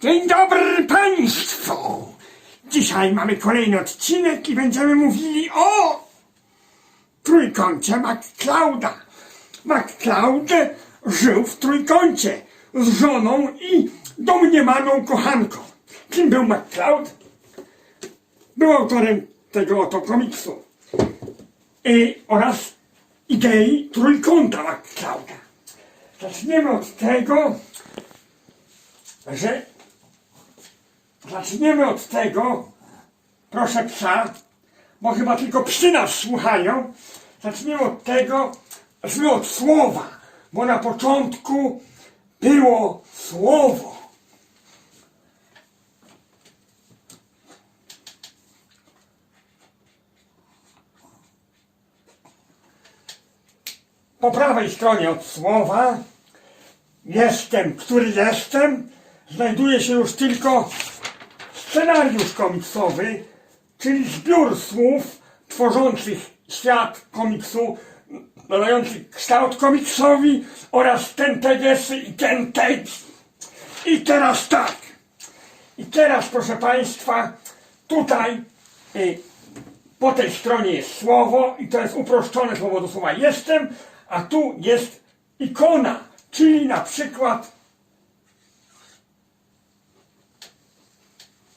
Dzień dobry Państwu! Dzisiaj mamy kolejny odcinek i będziemy mówili o trójkącie MacClouda. MacCloud żył w trójkącie z żoną i domniemaną kochanką. Kim był MacCloud? Był autorem tego oto komiksu y, oraz idei trójkąta MacClouda. Zaczniemy od tego, że zaczniemy od tego, proszę psa, bo chyba tylko psy nas słuchają. Zaczniemy od tego, że od słowa, bo na początku było słowo. Po prawej stronie od słowa jestem, który jestem, znajduje się już tylko scenariusz komiksowy, czyli zbiór słów tworzących świat komiksu, nadający kształt komiksowi oraz ten tegesy i ten tekst. I teraz tak. I teraz, proszę Państwa, tutaj y, po tej stronie jest słowo i to jest uproszczone słowo do słowa jestem, a tu jest ikona, czyli na przykład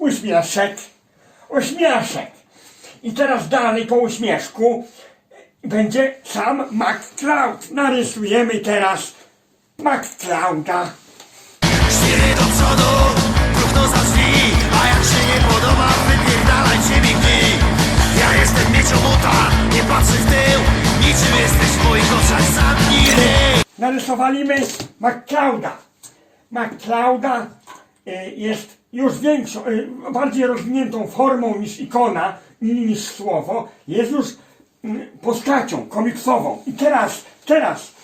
uśmieszek, uśmieszek. I teraz dalej po uśmieszku będzie sam MacCloud. Narysujemy teraz MacClouda. Świry do przodu, próchno za drzwi A jak się nie podoba, wypierdalajcie mi gdy Ja jestem mieciobuta, nie patrzę w tył Niczym jesteś w moich oczach, zamknij ryj narysowaliśmy MacClouda. MacClouda y, jest już większą, y, bardziej rozwiniętą formą niż ikona, niż słowo. Jest już y, postacią komiksową. I teraz, teraz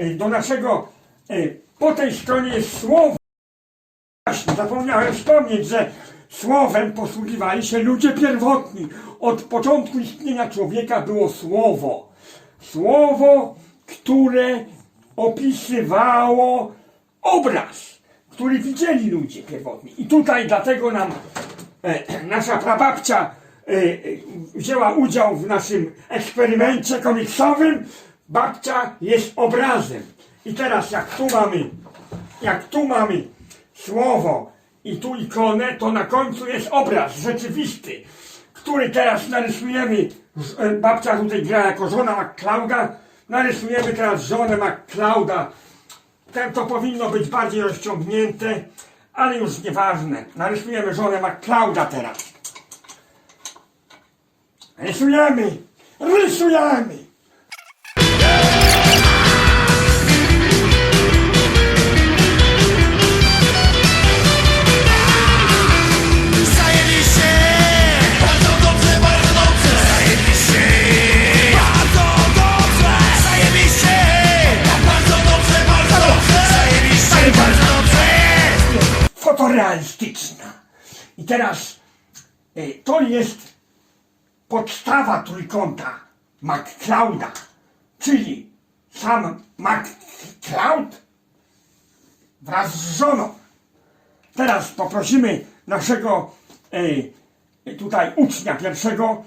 y, do naszego, y, po tej stronie jest słowo. Właśnie, zapomniałem wspomnieć, że słowem posługiwali się ludzie pierwotni. Od początku istnienia człowieka było słowo. Słowo, które opisywało obraz, który widzieli ludzie pierwotni. I tutaj dlatego nam e, nasza prababcia e, e, wzięła udział w naszym eksperymencie komiksowym. Babcia jest obrazem. I teraz jak tu mamy, jak tu mamy słowo i tu ikonę, to na końcu jest obraz rzeczywisty, który teraz narysujemy. E, Babcia tutaj gra jako żona MacClouda. Narysujemy teraz żonę MacClouda. To powinno być bardziej rozciągnięte, ale już nieważne. Narysujemy żonę MacClouda teraz. Rysujemy! Rysujemy! Fotorealistyczna. I teraz y, to jest podstawa trójkąta MacClouda, czyli sam MacCloud wraz z żoną. Teraz poprosimy naszego y, tutaj ucznia pierwszego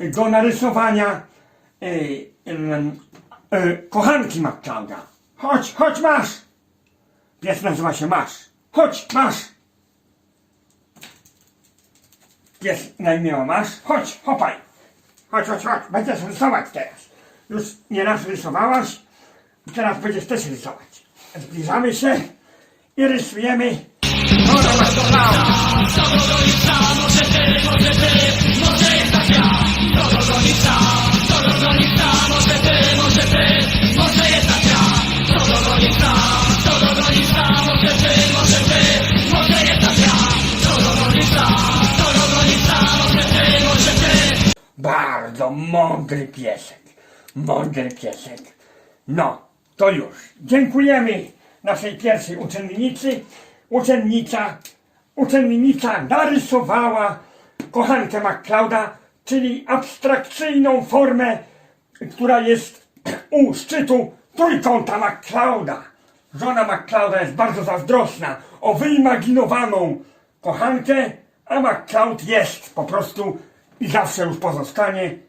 do narysowania y, kochanki MacClouda. Chodź, chodź masz! Pies nazywa się Masz. Chodź, masz! Pies na Masz. Chodź, hopaj! Chodź, chodź, chodź. Będziesz rysować teraz. Już nie raz rysowałaś. Teraz będziesz też rysować. Zbliżamy się i rysujemy. No, no, no, no. Mądry piesek. Mądry piesek. No, to już. Dziękujemy naszej pierwszej uczennicy. Uczennica, uczennica narysowała kochankę MacClouda, czyli abstrakcyjną formę, która jest u szczytu trójkąta MacClouda. żona McClouda jest bardzo zazdrosna o wyimaginowaną kochankę, a McCloud jest po prostu i zawsze już pozostanie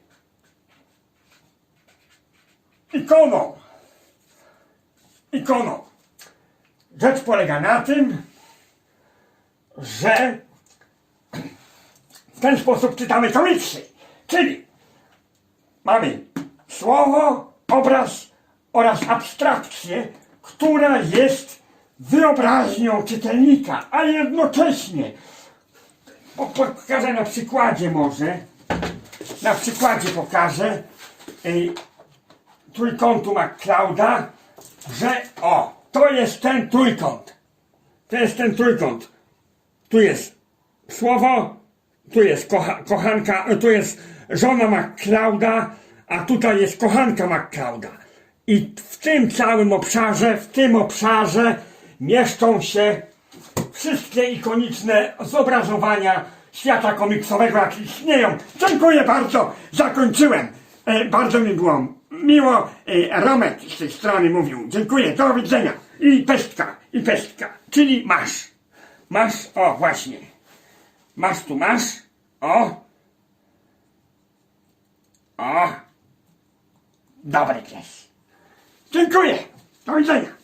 ikoną. Ikoną. Rzecz polega na tym, że w ten sposób czytamy komiksy. Czyli mamy słowo, obraz oraz abstrakcję, która jest wyobraźnią czytelnika, a jednocześnie po- pokażę na przykładzie może, na przykładzie pokażę y, trójkątu McClouda, że o, to jest ten trójkąt. To jest ten trójkąt. Tu jest słowo, tu jest kocha, kochanka, e, tu jest żona McClouda, a tutaj jest kochanka McClouda. I w tym całym obszarze, w tym obszarze mieszczą się wszystkie ikoniczne zobrazowania świata komiksowego, jakie istnieją. Dziękuję bardzo, zakończyłem. E, bardzo mi było miło. E, Romek z tej strony mówił. Dziękuję, do widzenia. I pestka, i pestka, czyli masz. Masz, o właśnie. Masz tu, masz. O. O. Dobry pies. Dziękuję. Do widzenia.